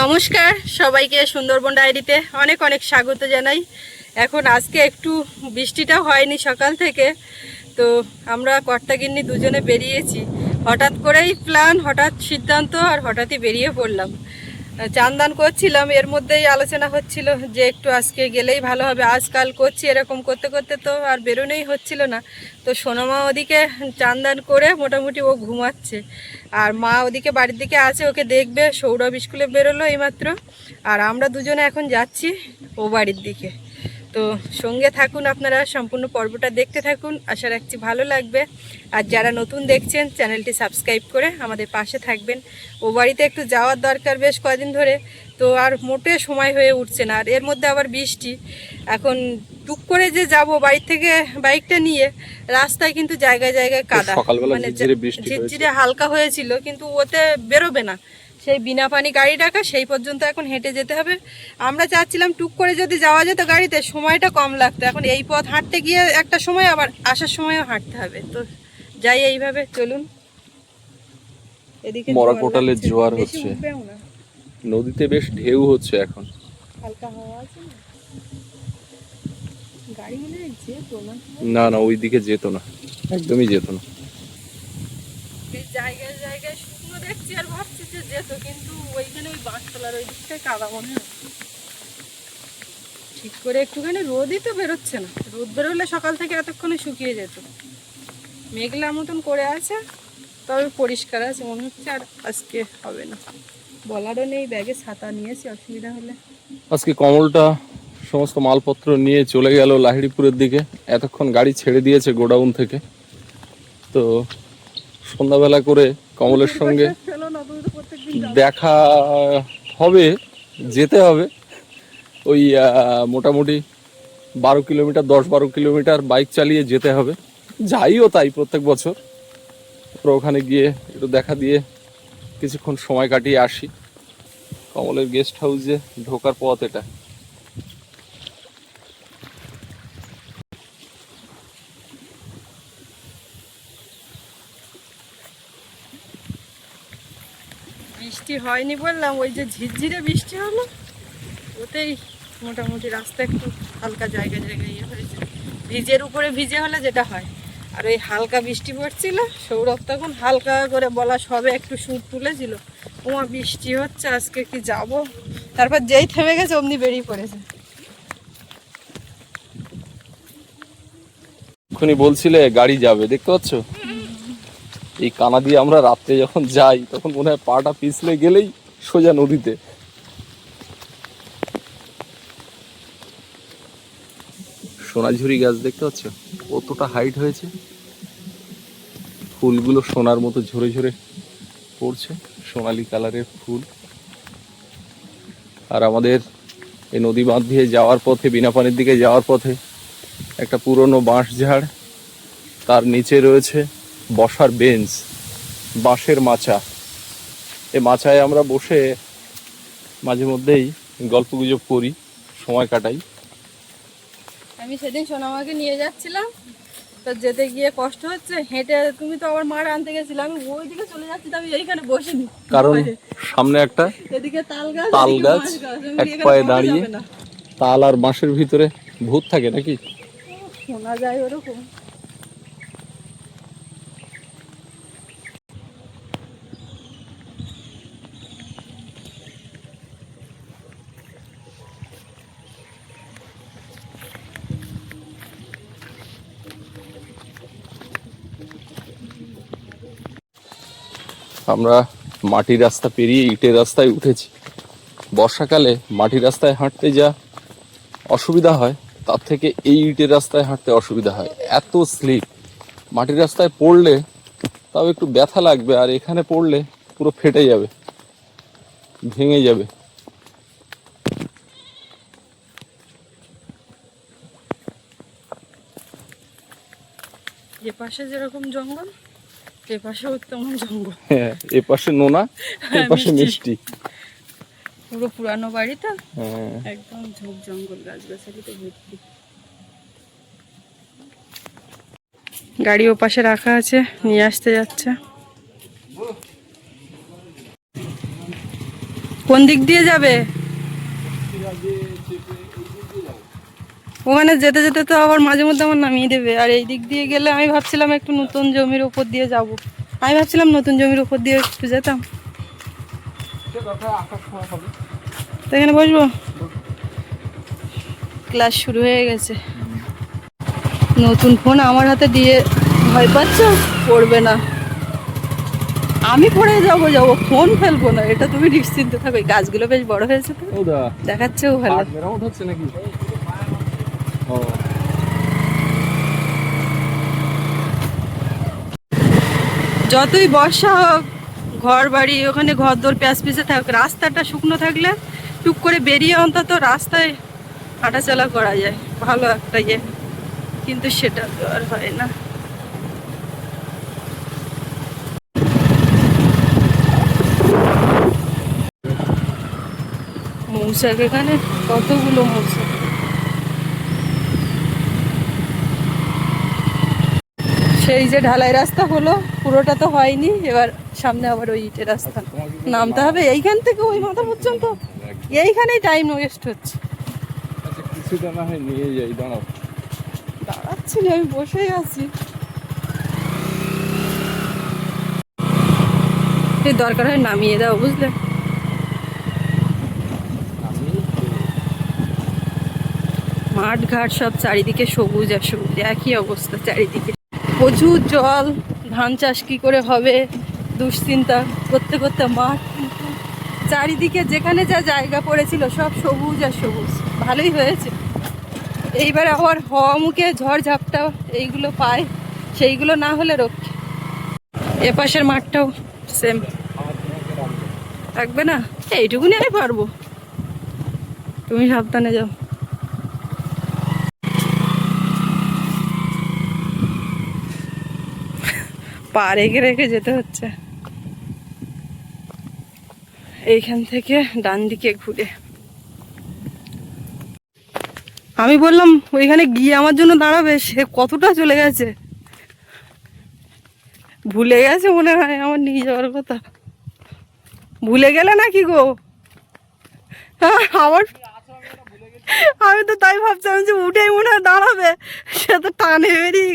নমস্কার, সবাইকে সুন্দরবন ডায়েরিতে অনেক অনেক স্বাগত জানাই। এখন আজকে একটু বৃষ্টিটা হয়নি সকাল থেকে, তো আমরা কর্তাগিন্নি দুজনে বেরিয়েছি। হঠাৎ করেই প্ল্যান হঠাৎ সিদ্ধান্ত আর হঠাৎই বেরিয়ে পড়লাম। চান্দান করছিলাম, এর মধ্যেই আলোচনা হচ্ছিল যে একটু আজকে গেলেই ভালো হবে। আজকাল করছি, এরকম করতে করতে তো আর বেরোনোই হচ্ছিল না। তো সোনামা ওদিকে চান্দান করে মোটামুটি ও ঘুমাচ্ছে। আর মা ওদিকে বাড়ির দিকে আছে, ওকে দেখবে, সৌরভ স্কুলে বেরোলো এইমাত্র। আর আমরা দুজনে এখন যাচ্ছি ও বাড়ির দিকে। তো সঙ্গে থাকুন আপনারা সম্পূর্ণ পর্বটা দেখতে থাকুন। আশা রাখছি ভালো লাগবে। আর যারা নতুন দেখছেন চ্যানেলটি সাবস্ক্রাইব করে আমাদের পাশে থাকবেন। ও বাড়িতে একটু যাওয়ার দরকার বেশ কদিন ধরে তো আর মোটে সময় হয়ে উঠছে না। আর এর মধ্যে আবার বৃষ্টি। এখন টুক করে যে যাব বাড়ি থেকে বাইকটা নিয়ে রাস্তায় কিন্তু জায়গায় জায়গায় কাদা। মানে ঝিরঝিরে হালকা হয়েছিল কিন্তু ওতে বেরোবে না। সেই বিনা পানি গাড়ি ডাকা সেই পর্যন্ত এখন হেঁটে যেতে হবে। আমরা চাচ্ছিলাম টুক করে যদি যাওয়া যেত গাড়িতে সময়টা কম লাগতো। এখন এই পথ হাঁটতে গিয়ে একটা সময় আবার আসার সময়ও হাঁটতে হবে। তো যাই এইভাবে চলুন। এদিকে মরা জোয়ার জোয়ার হচ্ছে। নদীতে বেশ ঢেউ হচ্ছে এখন। হালকা হাওয়া আছে না? গাড়ি মনে যেত না না না ওই দিকে যেত না। একদমই যেত না। জায়গায় জায়গায় দেখছি আর ভাবছি যে যেত, কিন্তু ওইখানে ওই বাঁশতলার ওই দিকটায় কাদা মনে হয়। ঠিক করে একটুখানি রোদই তো বেরোচ্ছে না। রোদ বেরোলে সকাল থেকে এতক্ষণে শুকিয়ে যেত। মেঘলা মতন করে আছে, তবে পরিষ্কার আছে, মনে হচ্ছে আর আজকে হবে না। বলারও নেই, ব্যাগে ছাতা নিয়েছি, অসুবিধা হলে। আজকে কমলটা সমস্ত মালপত্র নিয়ে চলে গেল লাহিড়িপুরের দিকে। এতক্ষণ গাড়ি ছেড়ে দিয়েছে গোডাউন থেকে। তো সন্ধ্যাবেলা করে কমলের সঙ্গে। দেখা হবে যেতে হবে। ওই মোটামুটি বারো কিলোমিটার দশ বারো কিলোমিটার বাইক চালিয়ে যেতে হবে। যাইও তাই প্রত্যেক বছর। তো ওখানে গিয়ে একটু দেখা দিয়ে কিছুক্ষণ সময় কাটিয়ে আসি। কমলের গেস্ট হাউসে ঢোকার পথ এটা বৃষ্টি হয়নি বললাম, ওই যে ঝিরঝিরে বৃষ্টি হলো, ওতেই মোটামুটি রাস্তা একটু হালকা জায়গায় জায়গায় ইয়ে হয়েছে। ভিজের উপরে ভিজে হলে যেটা হয়, আর ওই হালকা বৃষ্টি পড়ছিল, সৌরভ তখন হালকা করে বলা সবে একটু সুর তুলেছিল, ওমা, বৃষ্টি হচ্ছে, আজকে কি যাব? তারপর যেই থেমে গেছে, অমনি বেরিয়ে পড়েছে। এক্ষুনি বলছিলে গাড়ি যাবে, দেখতে পাচ্ছ? এই কানা দিয়ে আমরা রাত্রে যখন যাই, তখন মনে হয় পাটা পিছলে গেলেই সোজা নদীতে। সোনাঝুরি গাছ দেখতে পাচ্ছ? কতটা হাইট হয়েছে? ফুলগুলো সোনার মতো ঝরে ঝরে পড়ছে, সোনালি কালারের ফুল। আর আমাদের এই নদী বাঁধ দিয়ে যাওয়ার পথে, বিনা পানির দিকে যাওয়ার পথে একটা পুরনো বাঁশ ঝাড় তার নিচে রয়েছে বসার বেঞ্চ বাঁশের মাচা। এই মাচায় আমরা বসে মাঝে মধ্যেই গল্প গুজব করি সময় কাটাই। আমি সেদিন সোনামাকে নিয়ে যাচ্ছিলাম তো যেতে গিয়ে কষ্ট হচ্ছে হেঁটে তুমি তো আবার মার আনতে গেছিলে আমি ওইদিকে চলে যাচ্ছি তো আমি এইখানে বসিনি। কারণ সামনে একটা এদিকে তাল গাছ তাল গাছ, এক পায়ে দাঁড়িয়ে। তাল আর বাঁশের ভিতরে ভূত থাকে নাকি? শোনা যায় ওরকম। আমরা মাটির রাস্তা পেরিয়ে ইটের রাস্তায় উঠেছি। বর্ষাকালে মাটির রাস্তায় হাঁটতে যা অসুবিধা হয়, তার থেকে এই ইটের রাস্তায় হাঁটতে অসুবিধা হয়। এত স্লিপ। মাটির রাস্তায় পড়লে তাও একটু ব্যথা লাগবে, আর এখানে পড়লে পুরো ফেটে যাবে, ভেঙে যাবে। এ পাশে যেরকম জঙ্গল এ পাশেও তেমন জঙ্গল। হ্যাঁ এ পাশে নোনা এ পাশে মিষ্টি। পুরো পুরানো বাড়ি তো হ্যাঁ। একদম ঝোপ জঙ্গল গাছগাছালিতে ভর্তি। গাড়ি ও পাশে রাখা আছে নিয়ে আসতে যাচ্ছে। কোন দিক দিয়ে যাবে? ওখানে যেতে যেতে তো আবার মাঝে মধ্যে আমার নামিয়ে দেবে। আর এই দিক দিয়ে গেলে আমি ভাবছিলাম একটু নতুন জমির উপর দিয়ে যাব। আমি ভাবছিলাম নতুন জমির উপর দিয়ে একটু যেতাম। তো এখানে বসবো? ক্লাস শুরু হয়ে গেছে। নতুন ফোন আমার হাতে দিয়ে ভয় পাচ্ছ? পড়বে না। আমি পড়ে যাব যাব। ফোন ফেলব না। এটা তুমি নিশ্চিন্ত থাকো। গাছগুলো বেশ বড় হয়েছে তো। ও দা। দেখাচ্ছেও ভালো। হচ্ছে নাকি? যতই বর্ষা হোক ঘর বাড়ি ওখানে ঘর দোর প্যাঁচ পিছে থাক রাস্তাটা শুকনো থাকলে টুক করে বেরিয়ে অন্তত রাস্তায় হাঁটাচলা করা যায়। ভালো একটা ইয়ে। কিন্তু সেটা তো আর হয় না। মৌসাক এখানে? কতগুলো মৌসাক সেই যে ঢালাই রাস্তা হলো পুরোটা তো হয়নি। এবার সামনে আবার ওই ইটের রাস্তা। নামতে হবে। এইখান থেকে ওই মাথা পর্যন্ত। এইখানেই টাইম ওয়েস্ট হচ্ছে। আচ্ছা কিছুটা না হয় নিয়ে যাই দাঁড়াও। দাঁড়াচ্ছি না, আমি বসেই আছি। দরকার হয় নামিয়ে দাও বুঝলে? মাঠ ঘাট সব চারিদিকে সবুজ আর সবুজ একই অবস্থা চারিদিকে। প্রচুর জল, ধান চাষ কী করে হবে? দুশ্চিন্তা করতে করতে মাঠ চারিদিকে যেখানে যা জায়গা পড়েছিল সব সবুজ আর সবুজ। ভালোই হয়েছে। এইবার আবার হওয়া মুখে ঝড় ঝাপটা এইগুলো পায়, সেইগুলো না হলে রক্ষে। এ পাশের মাঠটাও সেম থাকবে না? এইটুকুনি আমি পারব। তুমি সাবধানে যাও। পা রেখে রেখে যেতে হচ্ছে। এইখান থেকে ডান দিকে ঘুরে। আমি বললাম ওইখানে গিয়ে আমার জন্য দাঁড়াবে? সে কতটা চলে গেছে? ভুলে গেছে মনে হয় আমার নিয়ে যাওয়ার কথা। ভুলে গেলে নাকি গো? হ্যাঁ, আমার আমি তো তাই ভাবছিলাম যে উঠেই মনে হয় দাঁড়াবে। সে তো টানে বেরিয়ে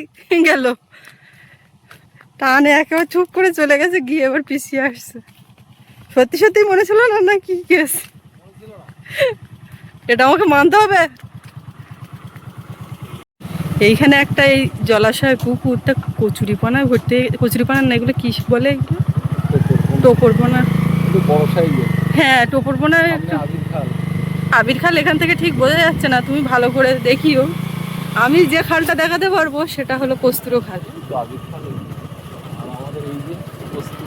গেল। টানে একেবারে চুপ করে চলে গেছে গিয়ে এবার পিছিয়ে আসছে। সত্যি সত্যি মনে ছিল না না কি কেস এটা আমাকে মানতে হবে। এইখানে একটা এই জলাশয় পুকুরটা কচুরিপানা ভর্তি কচুরিপানা না এগুলো কি বলে এগুলো? টোপরপোনা হ্যাঁ টোপরপোনা আবির খাল। এখান থেকে ঠিক বোঝা যাচ্ছে না তুমি ভালো করে দেখিও। আমি যে খালটা দেখাতে পারব সেটা হলো কস্তুরো খাল একটু আবির খাল এই। আর আমাদের এই যে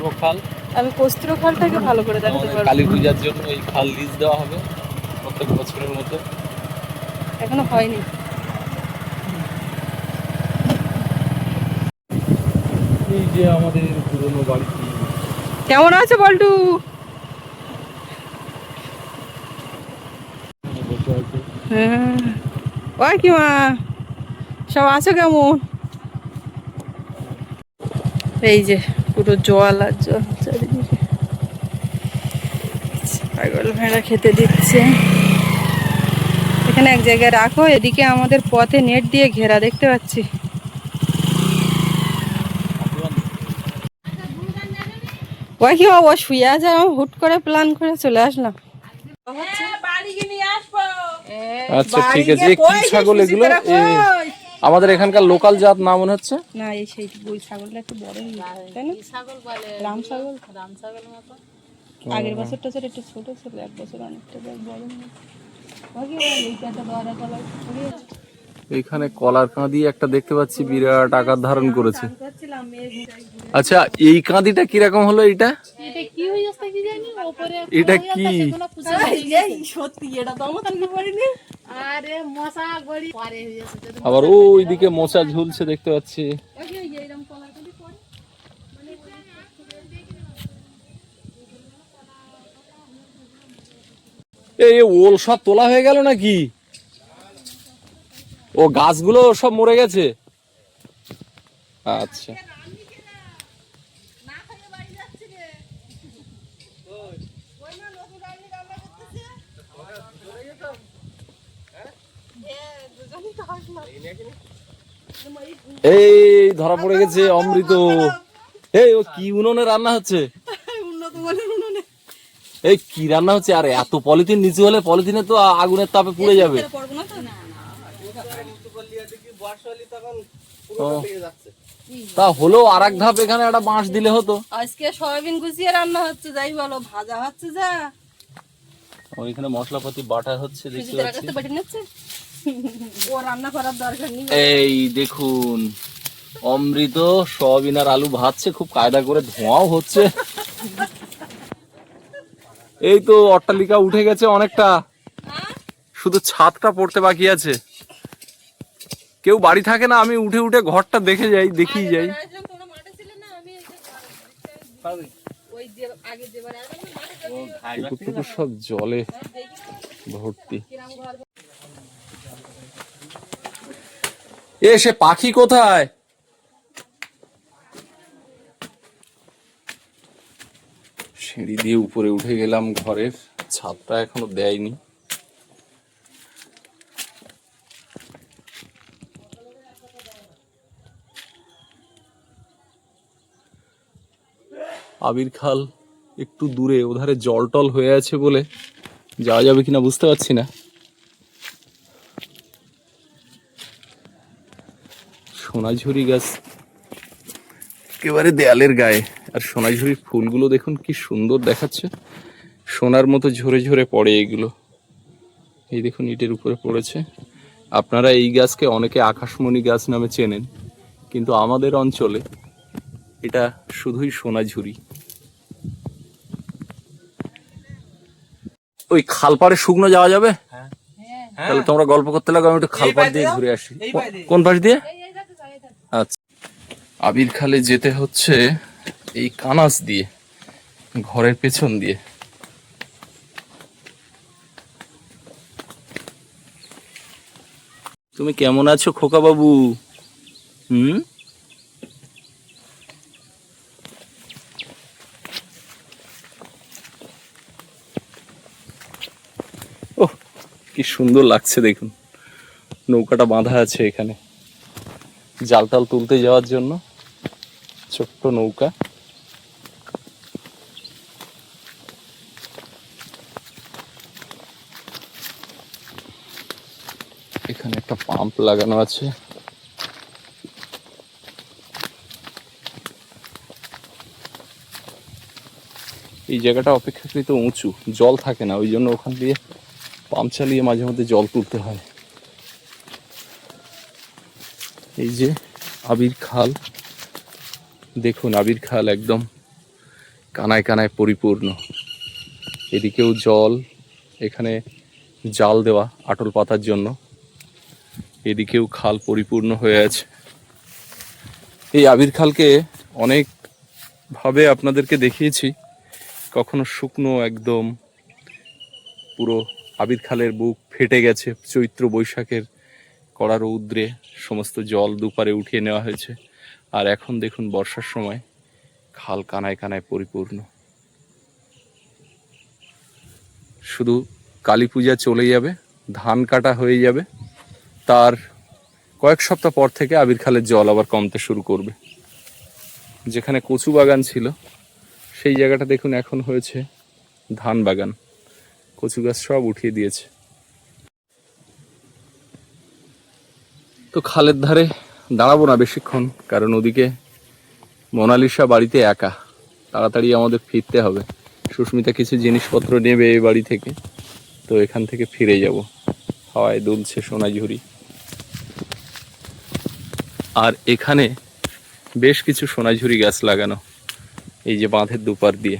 কস্তুরো খাল। আমি কস্তুরো খালটাকে ভালো করে দেখাতে পারব। কালী পূজার জন্য এই খাল লিজ দেওয়া হবে প্রত্যেক বছরের মতো। এখনও হয়নি। এই যে আমাদের পুরনো বাড়িটি। কেমন আছে বল্টু? হ্যাঁ। ওই কি মা? সব আছো কেমন? এই যে। পুরো জল আর জল চারিদিকে। পাগল ভেড়া খেতে দিচ্ছে। এখানে এক জায়গায় রাখো এদিকে আমাদের পথে নেট দিয়ে ঘেরা দেখতে পাচ্ছি। ওই কি ও শুয়ে আছে আমি হুট করে প্ল্যান করে চলে আসলাম। আচ্ছা ঠিক আছে। কি ছাগল এগুলো? আমাদের এখানকার লোকাল জাত না মনে হচ্ছে? না এই সেই বই ছাগলটা একটু বড় তাই না? ছাগল বলে রাম ছাগল? রাম ছাগল মতো আগের বছরটা ছিল একটু ছোট ছিল এক বছর অনেকটা বড় গেছে। ওকে, ওই এইটাতে বড় কলার এখানে কলার কাঁদি একটা দেখতে পাচ্ছি বিরাট আকার ধারণ করেছে। আচ্ছা এই কাঁদিটা কীরকম হলো এটা এটা কি যাচ্ছে কি জানি? উপরে এটা কি? এই সত্যি এটা তো আমার জানতে পারিনি আরে মশা গড়ি। পরে যাচ্ছে যদি আবার ওইদিকে মোচা ঝুলছে দেখতে পাচ্ছি। এই ওল সব তোলা হয়ে গেল নাকি? ও গাছগুলো সব মরে গেছে? আচ্ছা। এই ধরা পড়ে গেছে অমৃত। এই, ও কি উনুনে রান্না হচ্ছে? এই কি রান্না হচ্ছে? আরে, এত পলিথিন নিচু হলে পলিথিনে তো আগুনের তাপে পুড়ে যাবে। তো হলো আর এক ধাপ এখানে একটা বাঁশ দিলে হতো। আজকে সয়াবিন গুছিয়ে রান্না হচ্ছে যাই বলো ভাজা হচ্ছে যা। ওইখানে মশলাপাতি বাটা হচ্ছে দেখতে পাচ্ছি। ও রান্না করার দরকার নেই। এই দেখুন অমৃত সয়াবিন আর আলু ভাজছে খুব কায়দা করে ধোঁয়াও হচ্ছে। এই তো অট্টালিকা উঠে গেছে অনেকটা। শুধু ছাদটা পড়তে বাকি আছে। কেউ বাড়ি থাকে না আমি উঠে উঠে ঘরটা দেখে যাই দেখি যাই। পুকুর সব জলে ভর্তি। এ সে পাখি কোথায়? সিঁড়ি দিয়ে উপরে উঠে গেলাম ঘরের ছাদটা এখনও দেয়নি। আবির খাল একটু দূরে, ওধারে জল টল হয়ে আছে বলে যাওয়া যাবে কিনা বুঝতে পারছি না। সোনাঝুরি গাছ একেবারে দেয়ালের গায়ে, আর সোনাঝুরির ফুলগুলো দেখুন কি সুন্দর দেখাচ্ছে। সোনার মতো ঝরে ঝরে পড়ে এগুলো। এই দেখুন ইটের উপরে পড়েছে। আপনারা এই গাছকে অনেকে আকাশমণি গাছ নামে চেনেন, কিন্তু আমাদের অঞ্চলে এটা শুধুই সোনাঝুরি। ওই খালপাড়ে শুকনো যাওয়া যাবে? তাহলে তোমরা গল্প করতে লাগো আমি একটু খালপাড় দিয়ে ঘুরে আসি। কোন পাশ দিয়ে? আচ্ছা। আবির খালে যেতে হচ্ছে এই কানাস দিয়ে ঘরের পেছন দিয়ে। তুমি কেমন আছো খোকা বাবু হুম? সুন্দর লাগছে দেখুন। নৌকাটা বাঁধা আছে এখানে। জাল টাল তুলতে যাওয়ার জন্য ছোট্ট নৌকা। এখানে একটা পাম্প লাগানো আছে। এই জায়গাটা অপেক্ষাকৃত উঁচু, জল থাকে না, ওই জন্য ওখান দিয়ে পাম্প চালিয়ে মাঝে মধ্যে জল তুলতে হয়। এই যে আবির খাল। দেখুন, আবির খাল একদম কানায় কানায় পরিপূর্ণ। এদিকেও জল, এখানে জাল দেওয়া আটল পাতার জন্য। এদিকেও খাল পরিপূর্ণ হয়ে আছে। এই আবির খালকে অনেকভাবে আপনাদেরকে দেখিয়েছি। কখনো শুকনো, একদম পুরো আবির খালের বুক ফেটে গেছে। চৈত্র বৈশাখের কড়া রৌদ্রে সমস্ত জল দুপারে উঠিয়ে নেওয়া হয়েছে। আর এখন দেখুন বর্ষার সময় খাল কানায় কানায় পরিপূর্ণ। শুধু কালী পূজা চলে যাবে, ধান কাটা হয়ে যাবে। তার কয়েক সপ্তাহ পর থেকে আবির খালের জল আবার কমতে শুরু করবে। যেখানে কচু বাগান ছিল, সেই জায়গাটা দেখুন এখন হয়েছে ধান বাগান। কচু গাছ সব উঠিয়ে দিয়েছে। তো খালের ধারে দাঁড়াবো না বেশিক্ষণ, কারণ ওদিকে মোনালিসা বাড়িতে একা। তাড়াতাড়ি আমাদের ফিরতে হবে। সুস্মিতা কিছু জিনিসপত্র নেবে এই বাড়ি থেকে, তো এখান থেকে ফিরে যাব। হাওয়ায় দুলছে সোনাঝুরি। আর এখানে বেশ কিছু সোনাঝুরি গাছ লাগানো, এই যে বাঁধের দুপার দিয়ে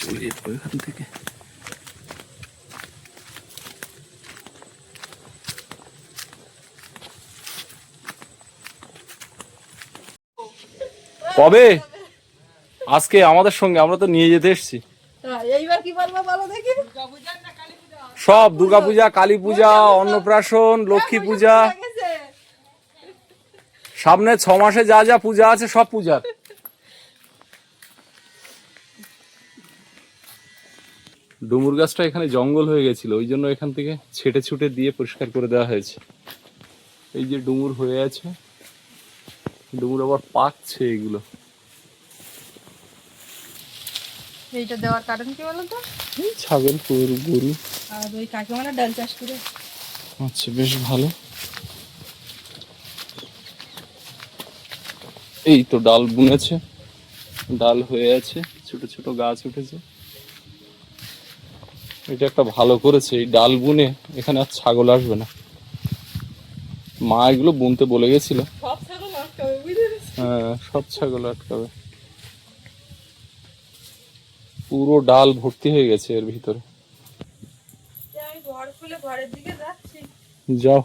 চলে যাব এখান থেকে কবে আজকে আমাদের সঙ্গে আমরা তো নিয়ে যেতে এসছি। এইবার কি বলব বলো দেখি। সব দুর্গাপূজা কালী পূজা অন্নপ্রাশন লক্ষ্মী পূজা। সামনে ছ মাসে যা যা পূজা আছে সব পূজার। ডুমুর গাছটা এখানে জঙ্গল হয়ে গেছিল ওই জন্য এখান থেকে ছেটে ছুটে দিয়ে পরিষ্কার করে দেওয়া হয়েছে। এই যে ডুমুর হয়ে আছে ডুমুর আবার পাকছে এগুলো। এইটা দেওয়ার কারণ কি বলতো? এই ছাগল গরু গরু। আর ওই কাকিমারা ডাল চাষ করে। আচ্ছা বেশ ভালো। এই তো ডাল বুনেছে। ডাল হয়ে আছে ছোট ছোট গাছ উঠেছে। এটা একটা ভালো করেছে এই ডাল বুনে এখানে আর ছাগল আসবে না। মা এগুলো বুনতে বলে গেছিল। সব ছাগল পেরেছি হ্যাঁ সব ছাগল আটকাবে। পুরো ডাল ভর্তি হয়ে গেছে এর ভিতরে। যাও।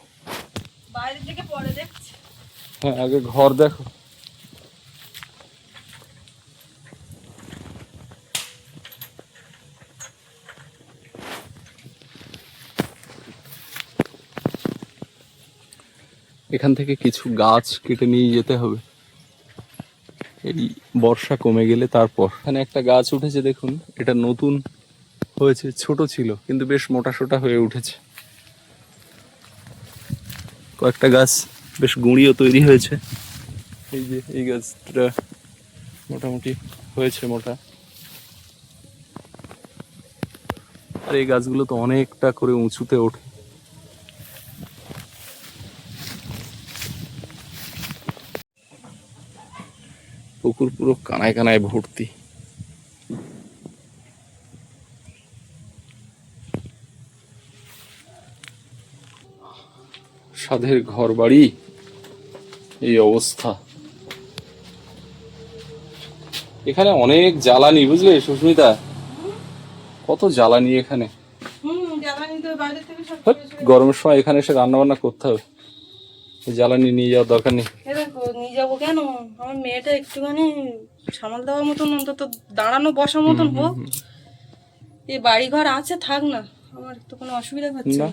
হ্যাঁ আগে ঘর দেখো। এখান থেকে কিছু গাছ কেটে নিয়ে যেতে হবে। এই বর্ষা কমে গেলে তারপর। এখানে একটা গাছ উঠেছে, দেখুন। এটা নতুন হয়েছে, ছোট ছিল, কিন্তু বেশ মোটা সোটা হয়ে উঠেছে। কয়েকটা গাছ বেশ গুঁড়িও তৈরি হয়েছে। এই যে, এই গাছটা মোটামুটি হয়েছে মোটা। আর এই গাছগুলো তো অনেকটা করে উঁচুতে ওঠে। পুকুর পুরো কানায় কানায় ভর্তি। সাধের ঘর বাড়ি এই অবস্থা। এখানে অনেক জ্বালানি বুঝলে সুস্মিতা? কত জ্বালানি এখানে। গরমের সময় এখানে এসে রান্না বান্না করতে হবে। জ্বালানি নিয়ে যাওয়ার দরকার নেই এ দেখো নিয়ে যাব কেন আমার মেয়েটা একটুখানি সামাল দেওয়ার মতন অন্তত দাঁড়ানো বসার মতন হোক। এই বাড়ি ঘর আছে থাক না আমার তো কোনো অসুবিধা হচ্ছে না।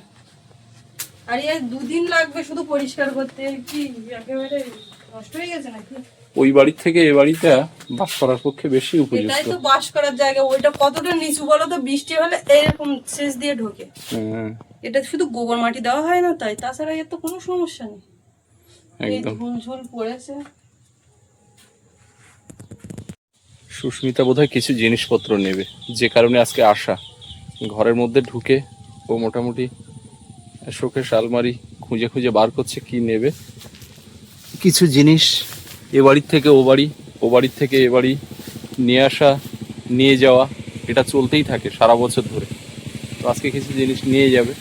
আর এই দুদিন লাগবে শুধু পরিষ্কার করতে কি একেবারে নষ্ট হয়ে গেছে নাকি? ওই বাড়ির থেকে এই বাড়িটা বাস করার পক্ষে বেশি এটাই তো বাস করার জায়গা ওইটা কতটা নিচু বলো তো বৃষ্টি হলে এরকম শেষ দিয়ে ঢোকে। হ্যাঁ, এটা শুধু গোবর মাটি দেওয়া হয় না তাই তাছাড়া এর তো কোনো সমস্যা নেই। একদম। ঝুল ঝুল পড়েছে। সুস্মিতা বোধহয় কিছু জিনিসপত্র নেবে। যে কারণে আজকে আসা। ঘরের মধ্যে ঢুকে ও মোটামুটি শোকেশ আলমারি খুঁজে খুঁজে বার করছে কি নেবে। কিছু জিনিস এ বাড়ির থেকে ও বাড়ি, ও বাড়ির থেকে এ বাড়ি নিয়ে আসা, নিয়ে যাওয়া, এটা চলতেই থাকে সারা বছর ধরে। তো আজকে কিছু জিনিস নিয়ে যাবে।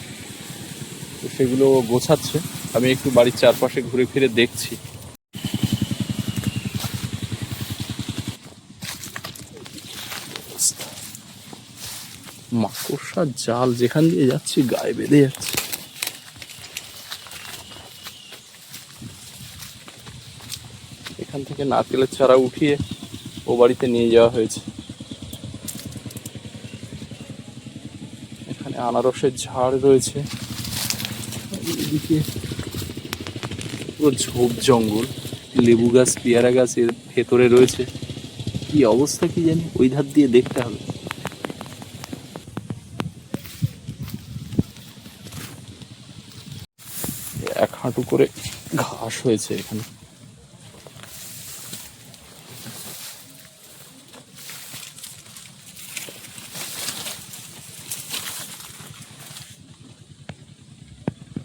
তো সেগুলো গোছাচ্ছে। আমি একটু বাড়ির চারপাশে ঘুরে ফিরে দেখছি। মাকড়সার জাল যেখান দিয়ে যাচ্ছি, গায়ে বেঁধে যাচ্ছে। এখান থেকে নারকেলের চারা উঠিয়ে ও বাড়িতে নিয়ে যাওয়া হয়েছে। এখানে আনারসের ঝাড় রয়েছে। এদিকে পুরো ঝোপ জঙ্গল, লেবু গাছ, পেয়ারা গাছ এর ভেতরে রয়েছে। কি অবস্থা কি জানি? ওই ধার দিয়ে দেখতে হবে। এক হাঁটু করে ঘাস হয়েছে এখানে।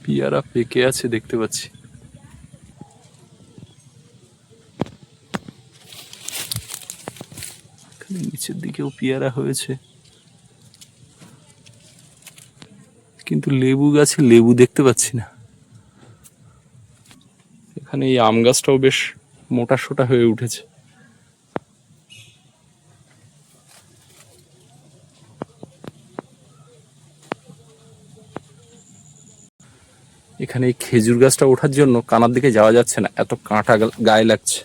পিয়ারা পেকে আছে দেখতে পাচ্ছি এখানে নিচের দিকেও পেয়ারা হয়েছে। কিন্তু লেবু গাছে লেবু দেখতে পাচ্ছি না। এখানে এই আম গাছটাও বেশ মোটা সোটা হয়ে উঠেছে। এখানে এই খেজুর গাছটা ওঠার জন্য কানার দিকে যাওয়া যাচ্ছে না। এত কাঁটা গায়ে লাগছে।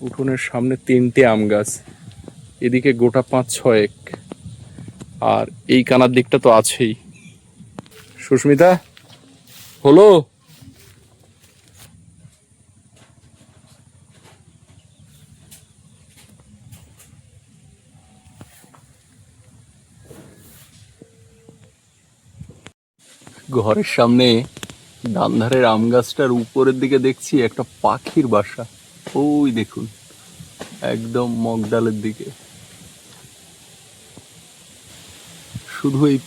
উঠোনের সামনে তিনটে আম গাছ, এদিকে গোটা পাঁচ ছয়েক আর এই কানার দিকটা তো আছেই। সুস্মিতা, হলো? ঘরের সামনে ধানধারের আম গাছটার উপরের দিকে দেখছি একটা পাখির বাসা। ওই দেখুন, একদম মগডালের দিকে। শুধু এই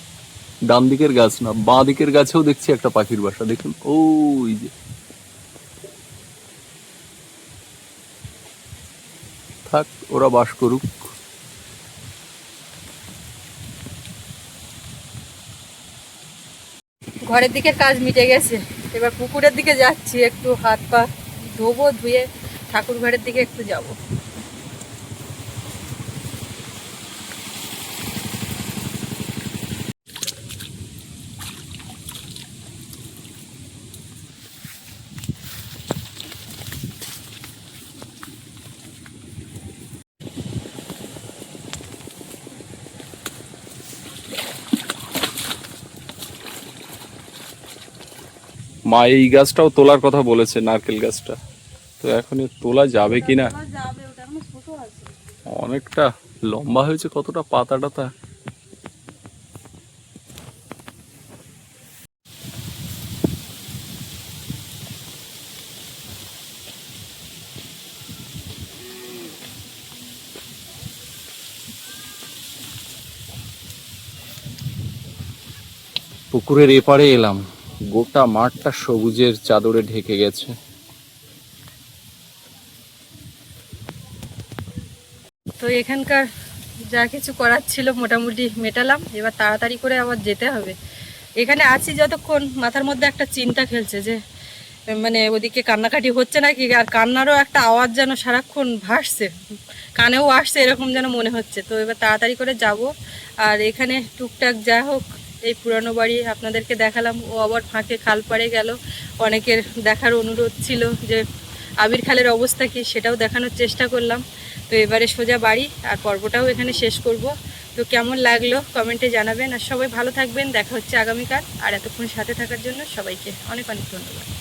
ডান দিকের গাছ না, বাঁ দিকের গাছেও দেখছি একটা পাখির বাসা, দেখুন, ওই যে। থাক, ওরা বাস করুক। ঘরের দিকের কাজ মিটে গেছে। এবার পুকুরের দিকে যাচ্ছি, একটু হাত পা ধোবো, ধুয়ে ঠাকুর ঘরের দিকে একটু যাব। মা এই গাছটাও তোলার কথা বলেছে নারকেল গাছটা। তো এখন তোলা যাবে কিনা? যাবে ওটা এখনও ছোট আছে। অনেকটা লম্বা হয়েছে কতটা পাতা টাতা পুকুরের এপারে এলাম। গোটা মাঠটা সবুজের চাদরে ঢেকে গেছে। তো এখানকার যা কিছু করার ছিল মোটামুটি মেটালাম। এবার তাড়াতাড়ি করে আবার যেতে হবে। এখানে আছি যতক্ষণ, মাথার মধ্যে একটা চিন্তা খেলছে যে মানে ওদিকে কান্নাকাটি হচ্ছে নাকি? আর কান্নারও একটা আওয়াজ যেন সারাক্ষণ ভাসছে, কানেও আসছে এরকম যেন মনে হচ্ছে। তো এবার তাড়াতাড়ি করে যাব। আর এখানে টুকটাক যা হোক, এই পুরানো বাড়ি আপনাদেরকে দেখালাম। ও আবার ফাঁকে খাল পাড়ে গেল। অনেকের দেখার অনুরোধ ছিল যে আবির খালের অবস্থা কি সেটাও দেখানোর চেষ্টা করলাম। তো এবারে সোজা বাড়ি আর পর্বটাও এখানে শেষ করব। তো কেমন লাগল কমেন্টে জানাবেন। আর সবাই ভালো থাকবেন। দেখা হচ্ছে আগামীকাল। আর এতক্ষণ সাথে থাকার জন্য সবাইকে অনেক অনেক ধন্যবাদ।